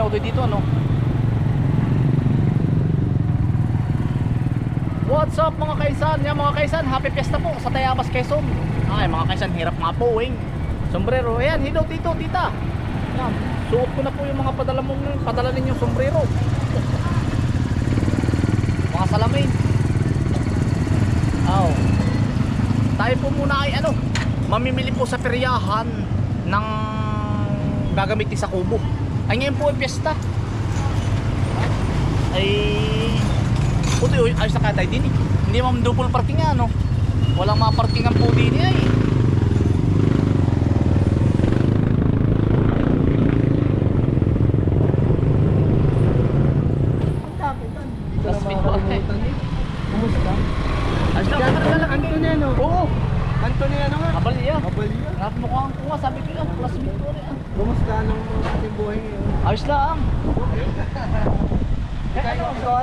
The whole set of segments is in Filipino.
na auto dito ano. What's up mga kaisan? Yan mga kaisan, happy fiesta po sa Tayabas, Quezon. Ay mga kaisan, hirap nga po eh. Sombrero, ayan, hello tito, tita. Yan, suot ko na po yung mga padala mong padala ninyong sombrero. mga salamin. Oh. Tayo po muna ay ano, mamimili po sa peryahan ng gagamitin sa kubo. Ay ngayon po ay piyesta. Ay Puti, ayos na katay din eh. Hindi ma'am double parking nga, no? Walang mga parkingan po din eh. ay. Last minute pa eh. Kumusta? Ayos na, katay lang. Antoniano. Oo, Antoniano nga. kabalya. Kabalya. Nga mukhang ko nga, sabi ko yan, last minute pa rin. ah. Kumusta nung ating buhay ngayon? Ayos lang.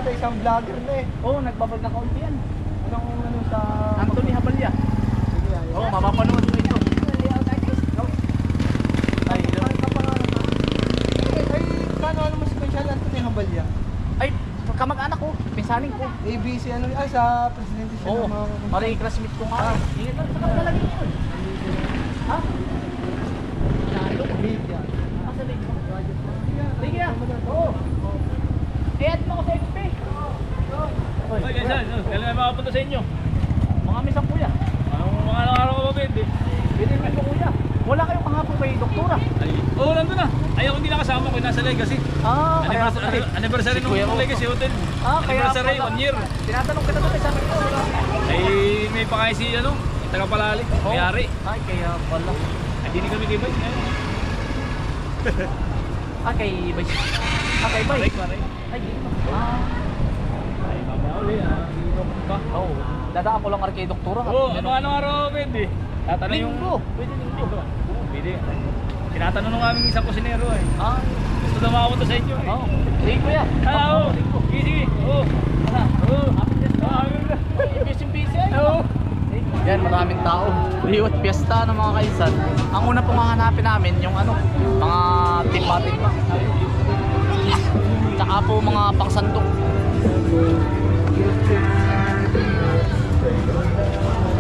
Ata isang vlogger na eh. Oo, oh, nagbablog na kaunti yan. Anong ano sa... Anthony Habalya. Sige. Oo, oh, mapapanood mo ito. Ay, hello. Ano Ay, paano mo si Conchal Anthony Habalya? Ay, kamag-anak ko, pinsaning ko. ABC ano ay sa presidente siya Oo, ng mga... pare classmate ko nga. Ah. Hindi ka sa kapila lagi yun. Ha? Lalo. Media. Ah, sa link. Sige ah. Oo. Eh, at mo ako sa XP. Hoy, guys, kailan na makapunta sa inyo? Mga misang kuya. Anong mga araw ko Ben? Binibig ko kuya. Wala kayong kahapon may doktora. Ay, oo, oh, nandun na. Ayaw hindi nakasama ko, nasa Legacy. Ah, kaya Anniversary, Si ng. Legacy Hotel. Ah, kaya Anniversary, pala. one year. Tinatanong kita doon, sabi ko. wala. Ay, may pakain si, ano, taga Palali, Oo. may-ari. Ay, kaya pala. Ay, di ni kami kay Vice. Ah, kay Bay. Ah, kay pare. Ay? Ah, Ay, mamaya uli, ah. Dito pa. Oo. Dadaan ko lang kay doktora. Oo, oh, ano anong araw, di? Tatanong yung... Linggo. Pwede linggo. Oo, pwede. Tinatanong nung aming isang kusinero eh. Ah, Gusto daw makapunta sa inyo eh. oo. Sige kuya. Ah, oo. Linggo. Sige, sige. Oo. Oo. Ah, ay. Oo. Yan, maraming tao. Liwat piyesta ng mga kaisan. Ang una pong hahanapin namin yung ano, mga timba-timba. Tsaka po mga pangsandok. Thank you.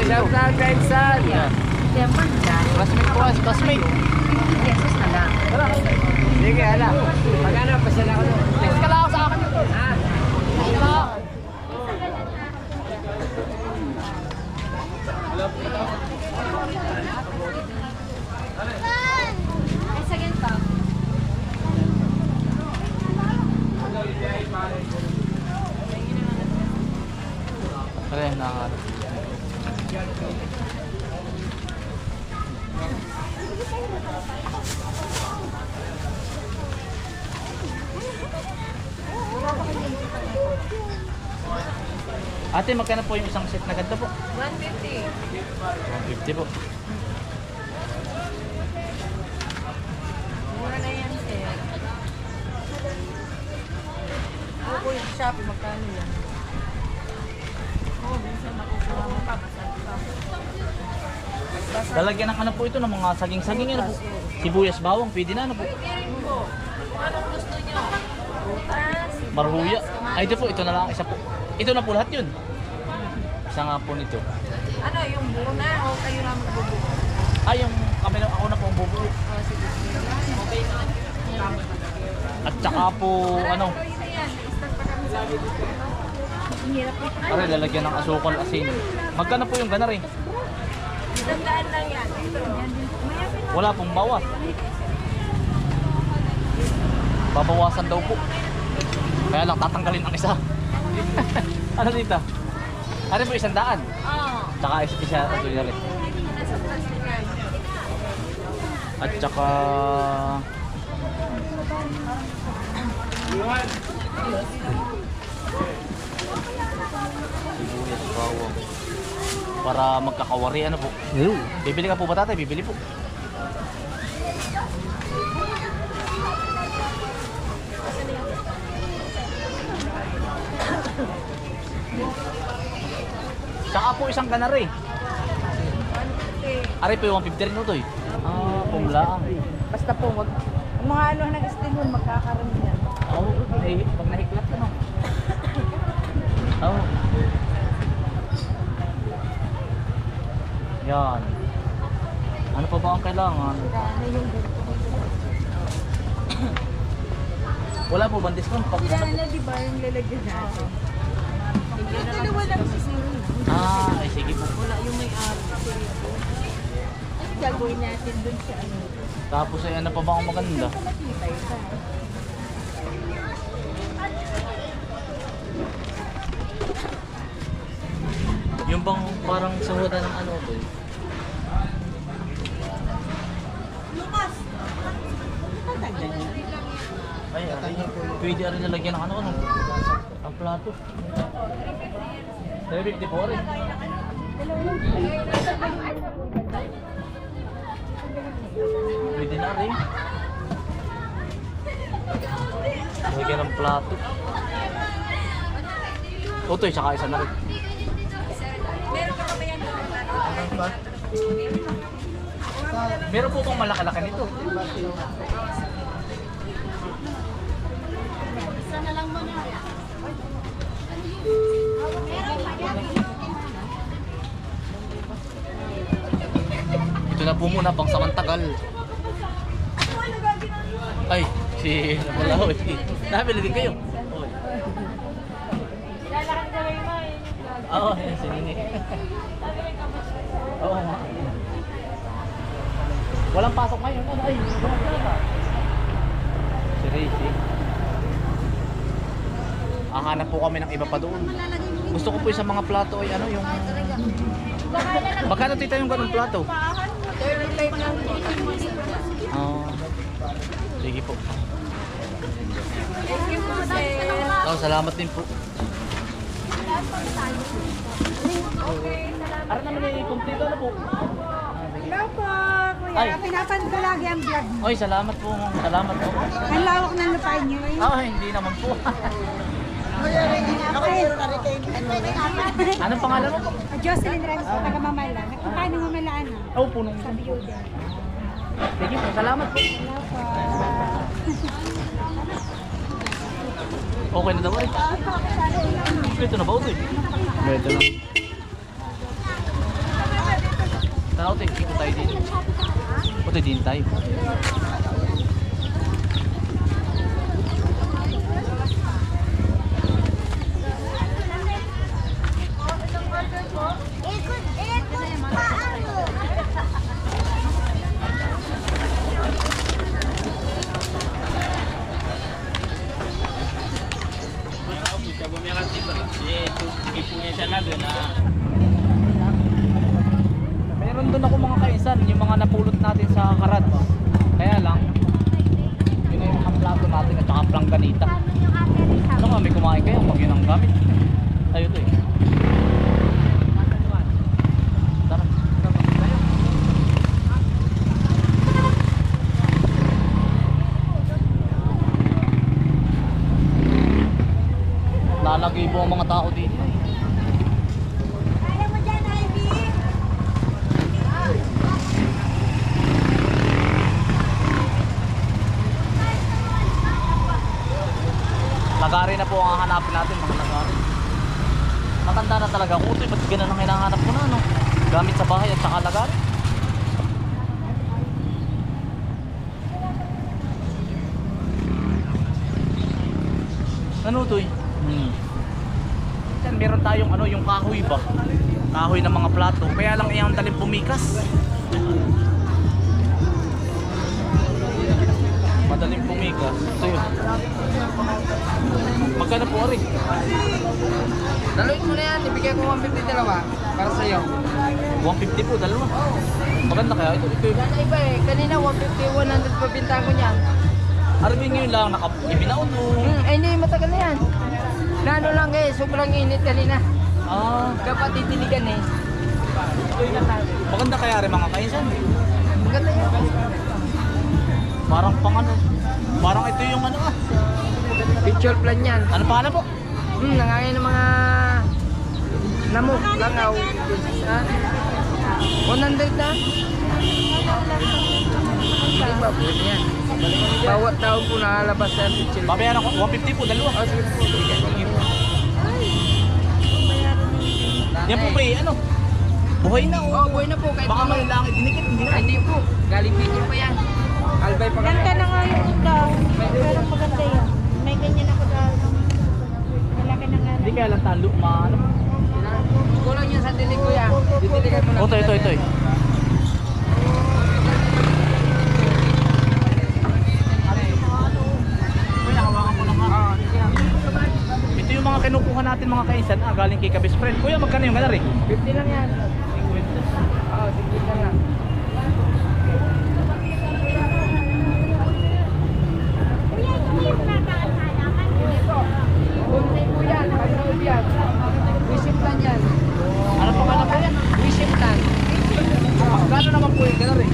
Hoy, Shout out. Yan. Lemon lang, Classmate ko, guys. Classmate. 50 pesos na lang. Tara. Sige, hala. Magkano, pasala ko nun. Text ka lang sa akin ito. Ha? Text ka lang. Ay, sa ganito. Tara, na. Ate, magkano po yung isang set na ganda po? 150. 150 po. Mura na yan, sir. Ako po yung shop, magkano yan? Oo, minsan nakukuha mo pa, masarap pa. Lalagyan ng ano po ito ng mga saging-saging ano po. Sibuyas bawang, pwede na ano po. Marhuya. Ay, ito po, ito na lang. Isa po. Ito na po lahat yun. Isa nga po nito. Ano, yung buo na o kayo na magbubuo? Ay, yung kami na, ako na po ang bubuo. Oh, sige. At saka po, ano, na pare, lalagyan ng asukal asin. Magkano po yung ganar eh? Isang daan lang yan. Wala pong bawas. Babawasan daw po. Kaya lang tatanggalin ang isa. ano dito? Ano po isang daan? Oo. Tsaka isa, ito na rin. At saka... Sibuyas, bawang. Para magkakawari, ano po? Bibili ka po ba tatay? Bibili po. Tsaka po isang ganari. Ari po yung 150 rin ito eh. Ah, pumlaang. Basta po, wag. Ang mga ano ng estimon, magkakaroon yan. Oo, oh, eh, pag nahiklat ka no. Oo. Yan. Ano pa ba ang kailangan? Yung Wala po bang discount? Pag Sila na, di ba, yung lalagyan natin? Hindi na wala si Siri. Ah, ay sige po. Wala yung may ari. Ano gagawin natin dun sa ano? Tapos ay ano pa ba ang maganda? Yung bang parang sahuda ng ano to eh. Ay, ay, pwede rin nalagyan ng ano, ano, ang plato. 350 po rin. Pwede na rin. Lagyan ng plato. Otoy, saka isa na rin. Meron ka ba yan doon? Meron po bang malaki-laki nito? Ito na po muna pang samantagal. Ay, si Namalaw eh. Nabili din kayo. Oo, yan si Nini. Oo nga. Walang pasok ngayon. Ano ay? walang talaga. Si Rishi. Hahanap po kami ng iba pa doon. Gusto ko po yung sa mga plato ay ano yung... Magkano tita yung ganung plato? 35 lang. Ah. sige po. Thank you po, sir. Oh, salamat din po. Ara naman yung kumpleto na po. Hello po, kuya. Ay. Pinapanood ko lagi ang vlog mo. Oy, salamat po. Salamat po. Ang lawak ng lupain niyo. Eh. Ah, hindi naman po. Anong pangalan mo po? Jocelyn Ramos po, taga Mamala. Paano mamalaan na? Oh, punong Sa Biyuda. Sige po, salamat po. Hello po. Okay na daw eh. Ito na ba ito eh? Ito na. Tanaw tayo, ikot tayo din. O tayo din tayo. Meron doon ako mga kaisan, yung mga napulot natin sa karat. Kaya lang, yun yung mga plato natin at saka plangganita. Ano nga, may kumain kayo pag yun ang gamit. Tayo to eh. Tara, tara, tayo. Lalagay po ang mga tao dito. Kaya mo dyan, Ivy? Lagari na po ang hanapin natin, mga lagari. Matanda na talaga ako. Ito, ba't ganun ang hinahanap ko na, no? Gamit sa bahay at saka lagari. Ano to eh? Meron tayong ano, yung kahoy ba? Kahoy ng mga plato. Kaya lang iyang dalim pumikas. Madaling pumikas. Ito yun. Magkano po rin? Daluin mo na yan, ibigay ko 150 dalawa para sa'yo. 150 po, dalawa. Maganda kaya ito. Ito Yan iba eh, kanina 150, 100 pa ko niyan. Arvin ngayon lang, naka, ibinaon mo. Hmm, eh, hindi, matagal na yan. Lalo lang eh, sobrang init kanina. Ah, Dapat titiligan eh. maganda kaya rin mga kainsan. Maganda yun. Parang pang ano. Parang ito yung ano ah. Picture plan yan. Ano pangalan po? Hmm, nangangin ng mga namok, langaw. Ha? 100 na? Hindi ba, yan. Bawat taon po nakalabas sa picture. Babayaran ko, 150 po, dalawa. Oh, sige po, bigyan ko lang. Yan po eh, ano? Buhay na Oh, oh. buhay na po. Kahit Baka may langit, dinikit, hindi na. Hindi po. Galing picture pa yan. Albay pa kami. Ganda na nga yung daw. Pero maganda yan. May ganyan ako daw. Malaki na nga. Hindi kaya lang talo, ma ano. Kulang yan sa dilig ko yan. Ditiligan mo lang. Oh, ito, ito, ito. Ah, Ito yung mga kinukuha natin mga kainsan, ah, galing kay Kabis Friend. Kuya, magkano yung ganar eh? 50 lang yan. Oo, 50 lang yan. Bumili po yan. Pag-noob yan. Wisim plan yan. Ano pangalan po yan? Wisim plan. Magkano naman po yung ganar eh?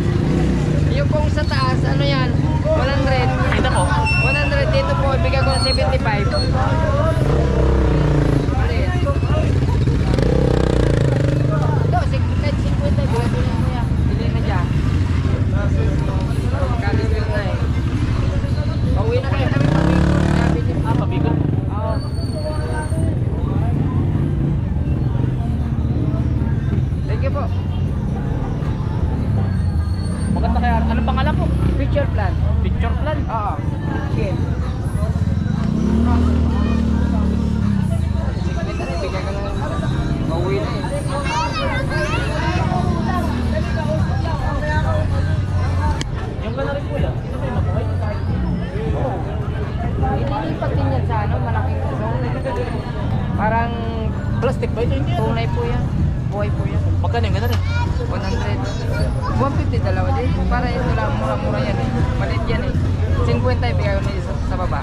Yung pong sa taas, ano yan? 100. Ito po. 100 dito po, ibigay ko ng 75. Maliit. Ito, sig- kahit 50, ibigay ko lang mo yan. Hindi na dyan. Magkalibil na eh. Pauwi na kayo kami pauwi ko. Sabi niyo. Ah, pabigo. Oo. Thank you po. Anong pangalan po? Picture plan. Picture plan. Oo. Lang. Pauwi na eh. Yung ganar po yan, ito kayo mabuhay. Ililipat din yan sa ano, malaking kuso. Parang Plastic ba ito? Hindi ano? tunay po yan. Buhay po yan. Magkano yung ganar eh? 100. 150 dalawa din. Para ito lang, mura-mura yan eh. Malit yan eh. 50 ibigay ko na isa sa baba.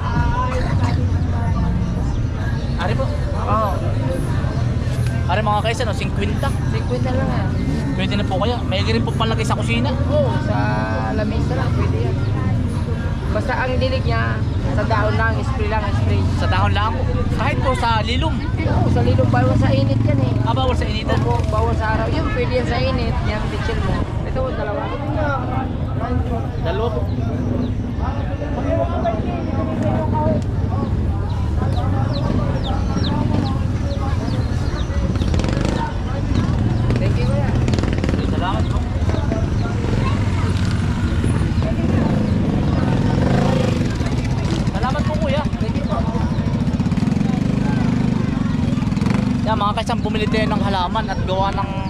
Ari po. Oo. Ari mga kainsan, oh, 50. 50 lang yan. Pwede na po kaya. May rin po palagay sa kusina. Oo, sa lamesa lang pwede yan. Basta ang dilig niya, sa dahon lang, spray lang, spray. Sa dahon lang. Kahit po sa lilom. Oo, sa lilong bawal sa init yan eh. Ah, bawal sa initan. Opo, bawal sa araw. Yun, pwede yan sa init. Yan, bitchin mo. Ito, dalawa. Dalawa po. Thank you, kuya. Salamat po. Salamat po kuya. Thank you po. Yan mga kaisang bumili tayo ng halaman at gawa ng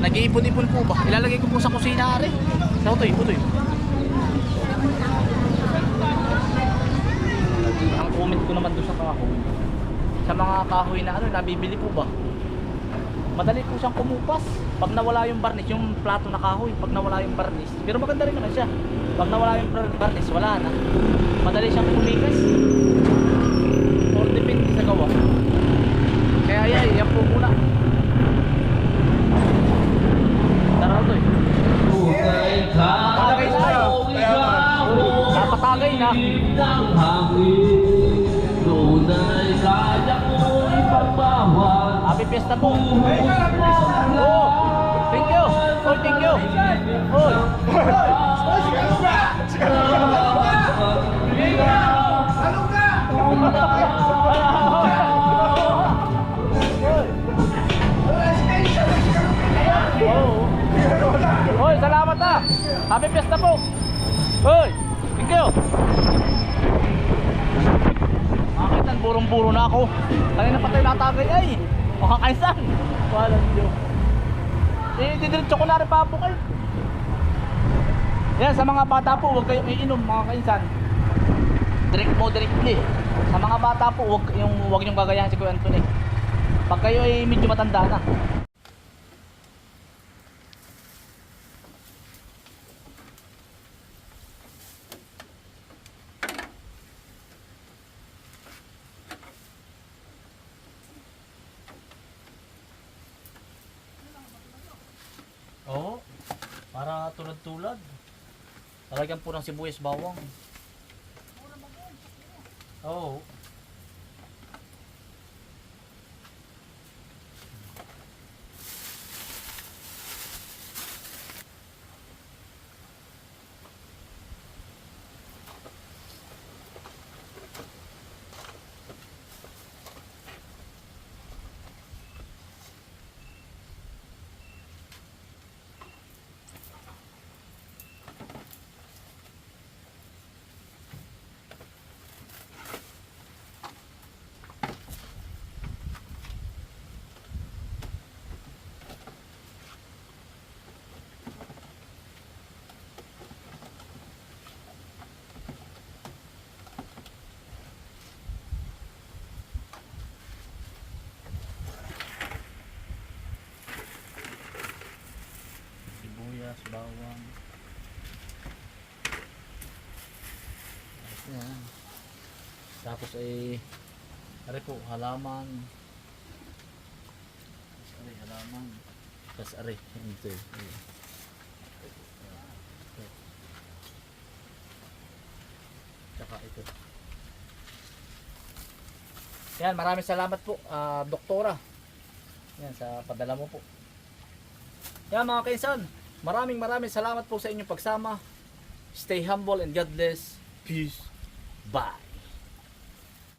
nag-iipon-ipon po ba? Ilalagay ko po sa kusina rin. Sa utoy, utoy. Ang comment ko naman doon sa kahoy. Sa mga kahoy na ano, nabibili po ba? Madali po siyang kumupas. Pag nawala yung barnis, yung plato na kahoy, pag nawala yung barnis. Pero maganda rin naman siya. Pag nawala yung bar- barnis, wala na. Madali siyang kumikas. Or depende sa gawa. Kaya yan, yan po muna. Fiesta po. Oh, thank you. Oh, thank you. Oh. Hoy, salamat ah. Happy Fiesta po. Hoy, thank you. Makita, burong-buro na ako. Kanina pa tayo natagay ay. Makakaisan. Walang Diyos. Eh, didiretso ko na rin pa po kayo. Yan, sa mga bata po, huwag kayong iinom mga kainsan. Drink moderately. Sa mga bata po, huwag yung huwag yung gagayahin si Kuya Anthony. Pag kayo ay medyo matanda na. Oo. Para tulad-tulad. Talagyan po ng sibuyas bawang. Oo. Sibuyas, bawang. Ayos na yan. Tapos ay Ari po, halaman. Tapos halaman. Tapos ari, ito. Ito. Tsaka ito. Yan, maraming salamat po, ah, doktora. Yan, sa padala mo po. Yan mga kaisan, maraming maraming salamat po sa inyong pagsama. Stay humble and God bless. Peace. Bye.